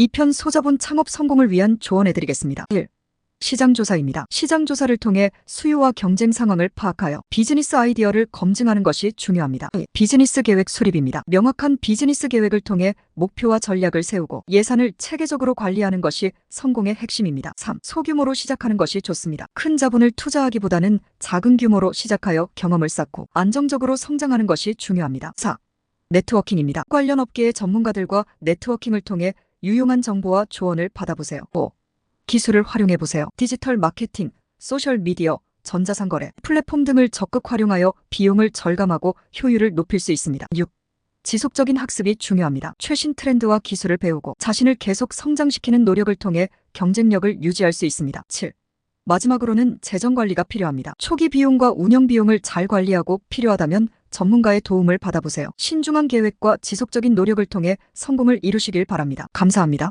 2편 소자본 창업 성공을 위한 조언해드리겠습니다. 1. 시장조사입니다. 시장조사를 통해 수요와 경쟁 상황을 파악하여 비즈니스 아이디어를 검증하는 것이 중요합니다. 2. 비즈니스 계획 수립입니다. 명확한 비즈니스 계획을 통해 목표와 전략을 세우고 예산을 체계적으로 관리하는 것이 성공의 핵심입니다. 3. 소규모로 시작하는 것이 좋습니다. 큰 자본을 투자하기보다는 작은 규모로 시작하여 경험을 쌓고 안정적으로 성장하는 것이 중요합니다. 4. 네트워킹입니다. 관련 업계의 전문가들과 네트워킹을 통해 유용한 정보와 조언을 받아보세요. 5. 기술을 활용해 보세요. 디지털 마케팅, 소셜 미디어, 전자상거래, 플랫폼 등을 적극 활용하여 비용을 절감하고 효율을 높일 수 있습니다. 6. 지속적인 학습이 중요합니다. 최신 트렌드와 기술을 배우고 자신을 계속 성장시키는 노력을 통해 경쟁력을 유지할 수 있습니다. 7. 마지막으로는 재정 관리가 필요합니다. 초기 비용과 운영 비용을 잘 관리하고 필요하다면 전문가의 도움을 받아보세요. 신중한 계획과 지속적인 노력을 통해 성공을 이루시길 바랍니다. 감사합니다.